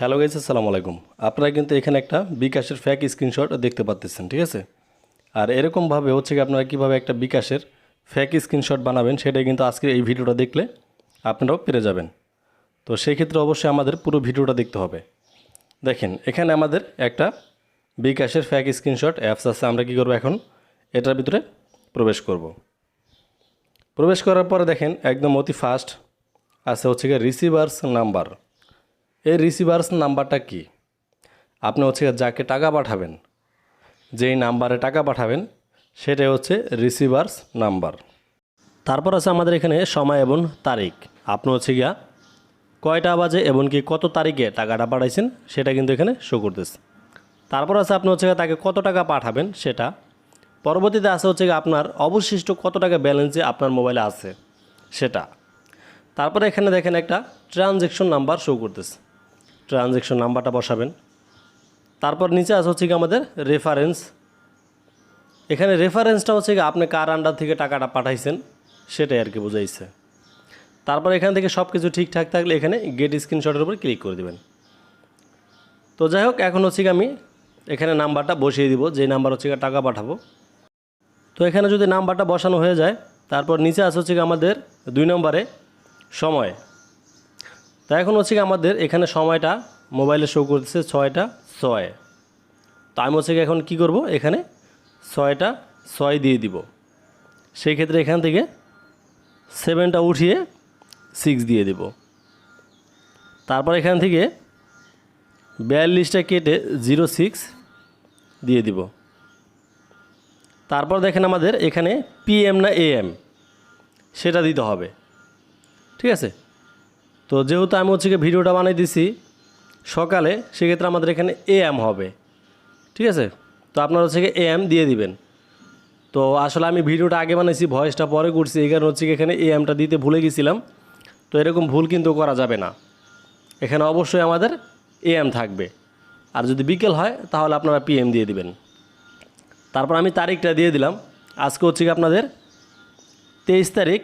Hello guys আসসালামু আলাইকুম। আপনারা কিন্তু এখানে একটা বিকাশের ফ্যাক স্ক্রিনশট দেখতে পাচ্ছেন ঠিক আছে? আর এরকমভাবে হচ্ছে কি আপনারা কীভাবে একটা বিকাশের ফ্যাক স্ক্রিনশট বানাবেন, সেটাই কিন্তু আজকের এই ভিডিওটা দেখলে আপনারাও পেরে যাবেন। তো সেই ক্ষেত্রে অবশ্যই আমাদের পুরো ভিডিওটা দেখতে হবে। দেখেন, এখানে আমাদের একটা বিকাশের ফ্যাক স্ক্রিনশট অ্যাপস আছে, আমরা কী করব এখন? এটার ভিতরে প্রবেশ করব। প্রবেশ করার পরে দেখেন, একদম অতি ফাস্ট আছে হচ্ছে গিয়ে রিসিভার্স নাম্বার এই রিসিভার্স নাম্বারটা কি? আপনি হচ্ছে যাকে টাকা পাঠাবেন, যেই নাম্বারে টাকা পাঠাবেন, সেটাই হচ্ছে রিসিভার্স নাম্বার তারপর আছে আমাদের এখানে সময় এবং তারিখ। আপনি হচ্ছে গিয়া কয়টা বাজে এবং কি কত তারিখে টাকাটা পাঠাইছেন, সেটা কিন্তু এখানে শো করতেছে। তারপর আছে আপনি হচ্ছে তাকে কত টাকা পাঠাবেন, সেটা। পরবর্তীতে আছে হচ্ছে আপনার অবশিষ্ট কত টাকা ব্যালেন্সে আপনার মোবাইলে আছে, সেটা। তারপরে এখানে দেখেন একটা ট্রানজ্যাকশন নাম্বার শো করতেছে। ট্রানজ্যাকশন নাম্বারটা বসাবেন। তারপর নিচে আছে হচ্ছে কি আমাদের রেফারেন্স এখানে রেফারেন্সটা হচ্ছে আপনি কার আন্ডার থেকে টাকাটা পাঠাইছেন, সেটাই আর কি বোঝাইছে। তারপর এখান থেকে সব কিছু ঠিকঠাক থাকলে এখানে গেট স্ক্রিনশটের উপর ক্লিক করে দেবেন। তো যাই হোক, এখন হচ্ছে কি আমি এখানে নাম্বারটা বসিয়ে দিব যে নাম্বার হচ্ছে টাকা পাঠাবো। তো এখানে যদি নাম্বারটা বসানো হয়ে যায়, তারপর নিচে আছে হচ্ছে আমাদের দুই নম্বরে সময়। তা এখন হচ্ছে কি আমাদের এখানে সময়টা মোবাইলে শো করতেছে ছয়টা ছয়। তো আমি হচ্ছে এখন কি করব? এখানে ছয়টা ছয় দিয়ে দিব। সেই ক্ষেত্রে এখান থেকে সেভেনটা উঠিয়ে সিক্স দিয়ে দিব। তারপর এখান থেকে বিয়াল্লিশটা কেটে জিরো সিক্স দিয়ে দিব। তারপর দেখেন আমাদের এখানে পিএম না এএম সেটা দিতে হবে। ঠিক আছে? তো যেহেতু আমি হচ্ছে গিয়ে ভিডিওটা বানাই দিছি সকালে, সেক্ষেত্রে আমাদের এখানে এএম হবে। ঠিক আছে? তো আপনারা হচ্ছে গিয়ে এম দিয়ে দিবেন। তো আসলে আমি ভিডিওটা আগে বানাইছি, ভয়েসটা পরে করছি, এই কারণে হচ্ছে কি এখানে এএমটা দিতে ভুলে গেছিলাম। তো এরকম ভুল কিন্তু করা যাবে না। এখানে অবশ্যই আমাদের এএম থাকবে। আর যদি বিকেল হয়, তাহলে আপনারা পিএম দিয়ে দিবেন। তারপর আমি তারিখটা দিয়ে দিলাম। আজকে হচ্ছে কি আপনাদের তেইশ তারিখ,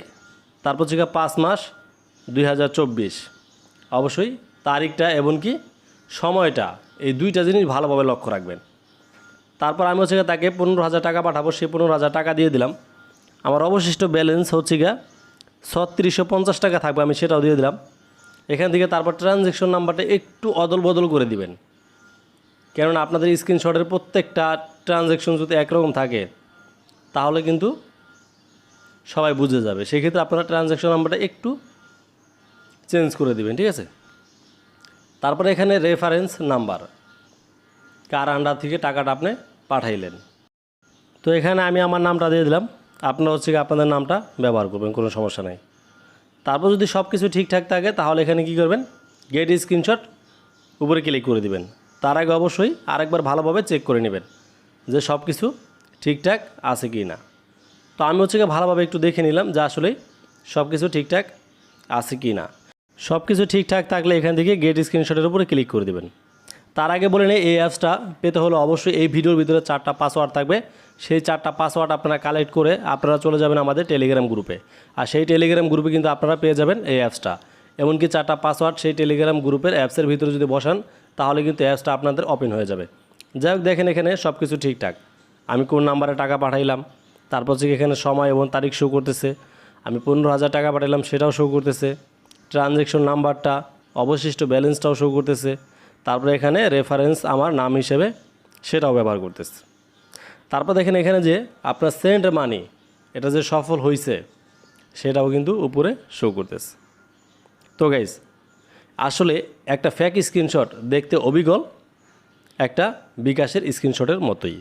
তারপর হচ্ছে পাঁচ মাস দুই হাজার চব্বিশ। অবশ্যই তারিখটা এবং কি সময়টা, এই দুইটা জিনিস ভালোভাবে লক্ষ্য রাখবেন। তারপর আমি হচ্ছে তাকে পনেরো হাজার টাকা পাঠাবো সেই পনেরো হাজার টাকা দিয়ে দিলাম। আমার অবশিষ্ট ব্যালেন্স হচ্ছে গিয়ে ছত্রিশশো পঞ্চাশ টাকা থাকবে, আমি সেটাও দিয়ে দিলাম। এখান থেকে তারপর ট্রানজ্যাকশন নাম্বারটা একটু অদল বদল করে দিবেন। কেননা আপনাদের স্ক্রিনশটের প্রত্যেকটা ট্রানজ্যাকশন যদি একরকম থাকে, তাহলে কিন্তু সবাই বুঝে যাবে। সেক্ষেত্রে আপনারা ট্রানজ্যাকশন নাম্বারটা একটু চেঞ্জ করে দিবেন, ঠিক আছে? তারপরে এখানে রেফারেন্স নাম্বার কার আন্ডার থেকে টাকাটা আপনি পাঠাইলেন। তো এখানে আমি আমার নামটা দিয়ে দিলাম, আপনারা হচ্ছে আপনাদের নামটা ব্যবহার করবেন, কোনো সমস্যা নেই। তারপর যদি সব কিছু ঠিকঠাক থাকে, তাহলে এখানে কি করবেন? গেট স্ক্রিনশট উপরে ক্লিক করে দিবেন। তার আগে অবশ্যই আরেকবার ভালোভাবে চেক করে নেবেন যে সব কিছু ঠিকঠাক আছে কি না। তো আমি হচ্ছে ভালোভাবে একটু দেখে নিলাম যে আসলে সব কিছু ঠিকঠাক আছে কি না। সব কিছু ঠিকঠাক থাকলে এখান থেকে গেট স্ক্রিনশটের উপরে ক্লিক করে দেবেন। তার আগে বলে নেই এই অ্যাপসটা পেতে হলে অবশ্যই এই ভিডিওর ভিতরে চারটা পাসওয়ার্ড থাকবে। সেই চারটা পাসওয়ার্ড আপনারা কালেক্ট করে আপনারা চলে যাবেন আমাদের টেলিগ্রাম গ্রুপে আর সেই টেলিগ্রাম গ্রুপে কিন্তু আপনারা পেয়ে যাবেন এই অ্যাপসটা এমনকি চারটা পাসওয়ার্ড সেই টেলিগ্রাম গ্রুপের অ্যাপসের ভিতরে যদি বসান, তাহলে কিন্তু অ্যাপসটা আপনাদের ওপেন হয়ে যাবে। যাই হোক, দেখেন এখানে সব কিছু ঠিকঠাক। আমি কোন নাম্বারে টাকা পাঠাইলাম, তারপর হচ্ছে কি এখানে সময় এবং তারিখ শো করতেছে। আমি পনেরো হাজার টাকা পাঠাইলাম, সেটাও শো করতেছে। ট্রানজ্যাকশন নাম্বারটা অবশিষ্ট ব্যালেন্সটাও শো করতেছে। তারপরে এখানে রেফারেন্স আমার নাম হিসেবে সেটাও ব্যবহার করতেছে। তারপর দেখেন এখানে যে আপনার সেন্ট মানি এটা যে সফল হয়েছে সেটাও কিন্তু উপরে শো করতেছে। তো গাইজ আসলে একটা ফ্যাক স্ক্রিনশট দেখতে অবিকল, একটা বিকাশের স্ক্রিনশটের মতোই।